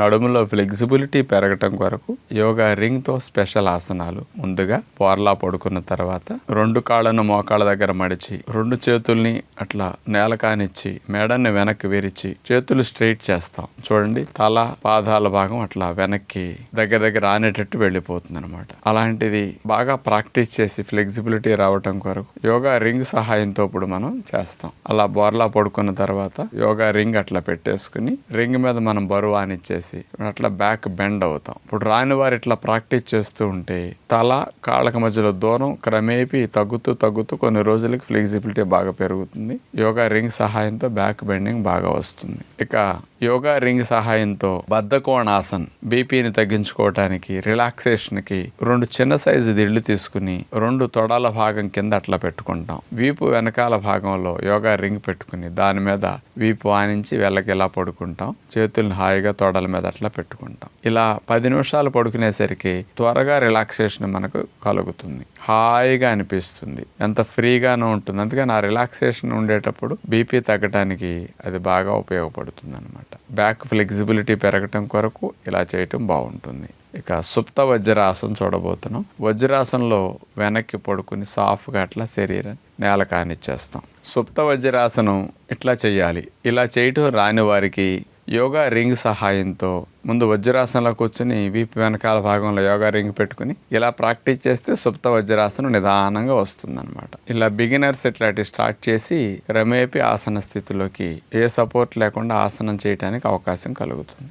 నడుములో flexibility పెరగటం కొరకు yoga రింగ్తో special ఆసనాలు. ముందుగా పోర్లా పడుకున్న తర్వాత రెండు కాళ్ళను మోకాళ్ళ దగ్గర మడిచి రెండు చేతుల్ని అట్లా నేల కానిచ్చి మెడని వెనక్కి విరిచి చేతులు స్ట్రైట్ చేస్తాం. చూడండి తల పాదాల భాగం అట్లా వెనక్కి దగ్గర దగ్గర ఆనేటట్టు వెళ్ళిపోతుంది అనమాట అలాంటిది బాగా ప్రాక్టీస్ చేసి ఫ్లెక్సిబిలిటీ రావటం కొరకు యోగా రింగ్ సహాయంతో ఇప్పుడు మనం చేస్తాం. అలా బోర్లా పడుకున్న తర్వాత యోగా రింగ్ అట్లా పెట్టేసుకుని రింగ్ మీద మనం బరువు ఆనిచ్చేసి అట్లా బ్యాక్ బెండ్ అవుతాం. ఇప్పుడు రాని వారు ఇట్లా ప్రాక్టీస్ చేస్తూ ఉంటే తల కాళ్ళకి మధ్యలో దూరం క్రమేపీ తగ్గుతూ తగ్గుతూ కొన్ని రోజులకి ఫ్లెక్సిబిలిటీ బాగా పెరుగుతుంది. యోగా రింగ్ సహాయంతో బ్యాక్ బెండింగ్ బాగా వస్తుంది. ఇక యోగా రింగ్ సహాయంతో బద్ధకోణాసన్ బీపీని తగ్గించుకోవటానికి రిలాక్సేషన్కి రెండు చిన్న సైజు దిళ్ళు తీసుకుని రెండు తొడాల భాగం కింద అట్లా పెట్టుకుంటాం. వీపు వెనకాల భాగంలో యోగా రింగ్ పెట్టుకుని దాని మీద వీపు ఆనించి వెళ్ళకిలా పడుకుంటాం. చేతుల్ని హాయిగా తొడల మీద అట్లా పెట్టుకుంటాం. ఇలా పది నిమిషాలు పడుకునేసరికి త్వరగా రిలాక్సేషన్ మనకు కలుగుతుంది. హాయిగా అనిపిస్తుంది. ఎంత ఫ్రీగానూ ఉంటుంది. అందుకని ఆ రిలాక్సేషన్ ఉండేటప్పుడు బీపీ తగ్గడానికి అది బాగా ఉపయోగపడుతుంది అనమాట బ్యాక్ ఫ్లెక్సిబిలిటీ పెరగటం కొరకు ఇలా చేయటం బాగుంటుంది. ఇక సుప్త వజ్రాసనం చూడబోతున్నాం. వజ్రాసనంలో వెనక్కి పడుకుని సాఫ్ట్గా అట్లా శరీరం నేల కానిచ్చేస్తాం. సుప్త వజ్రాసనం ఇట్లా చేయాలి. ఇలా చేయటం రాని వారికి యోగా రింగ్ సహాయంతో ముందు వజ్రాసనంలో కూర్చుని వీపు వెనకాల భాగంలో యోగా రింగ్ పెట్టుకుని ఇలా ప్రాక్టీస్ చేస్తే సుప్త వజ్రాసనం నిదానంగా వస్తుందన్నమాట. ఇలా బిగినర్స్ ఇట్లాంటి స్టార్ట్ చేసి రమేపి ఆసన స్థితిలోకి ఏ సపోర్ట్ లేకుండా ఆసనం చేయడానికి అవకాశం కలుగుతుంది.